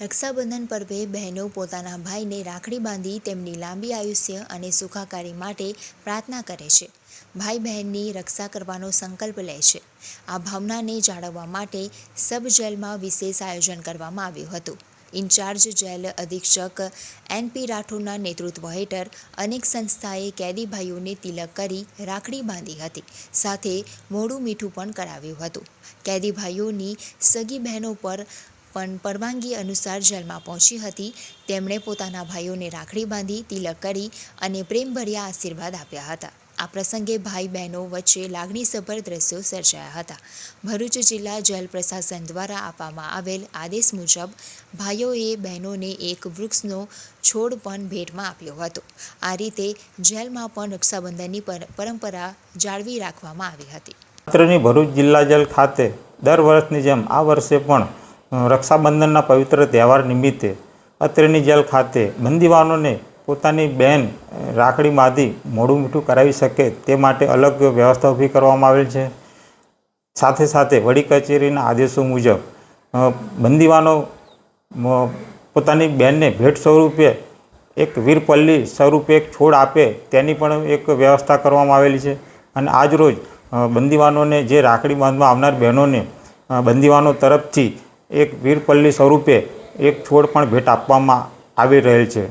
રક્ષાબંધન પર્વે બહેનો પોતાના ભાઈને રાખડી બાંધી તેમની લાંબી આયુષ્ય અને સુખાકારી માટે પ્રાર્થના કરે છે. ભાઈ બહેનની રક્ષા કરવાનો સંકલ્પ લે છે. આ ભાવનાને જાળવવા માટે સબ જેલમાં વિશેષ આયોજન કરવામાં આવ્યું હતું. ઇન્ચાર્જ જેલ અધિક્ષક એનપી રાઠોડના નેતૃત્વ હેઠળ અનેક સંસ્થાએ કેદી ભાઈઓને તિલક કરી રાખડી બાંધી હતી. સાથે મોડું મીઠું પણ કરાવ્યું હતું. કેદી ભાઈઓની સગી બહેનો પર પણ પરવાનગી અનુસાર જેલમાં પહોંચી હતી. તેમણે પોતાના ભાઈઓને રાખડી બાંધી, તિલક કરી અને પ્રેમભર્યા આશીર્વાદ આપ્યા હતા. આ પ્રસંગે ભાઈ બહેનો વચ્ચે લાગણીસભર દ્રશ્યો સર્જાયા હતા. ભરૂચ જિલ્લા જેલ પ્રશાસન દ્વારા આપવામાં આવેલ આદેશ મુજબ ભાઈઓએ બહેનોને એક વૃક્ષનો છોડ પણ ભેટમાં આપ્યો હતો. આ રીતે જેલમાં પણ રક્ષાબંધનની પરંપરા જાળવી રાખવામાં આવી હતી. ભરૂચ જિલ્લા જેલ ખાતે દર વર્ષની જેમ આ વર્ષે પણ રક્ષાબંધનના પવિત્ર તહેવાર નિમિત્તે અત્રેની જેલ ખાતે બંદીવાનોને પોતાની બેન રાખડી બાંધી મોઢું મીઠું કરાવી શકે તે માટે અલગ વ્યવસ્થા ઊભી કરવામાં આવેલ છે. સાથે સાથે વડી કચેરીના આદેશો મુજબ બંદીવાનો પોતાની બહેનને ભેટ સ્વરૂપે એક વીરપલ્લી સ્વરૂપે એક છોડ આપે તેની પણ એક વ્યવસ્થા કરવામાં આવેલી છે. અને આજરોજ બંદીવાનોને જે રાખડી બાંધવા આવનાર બહેનોને બંદીવાનો તરફથી એક વીરપલ્લી સ્વરૂપે એક છોડ પણ ભેટ આપવામાં આવી રહેલ છે.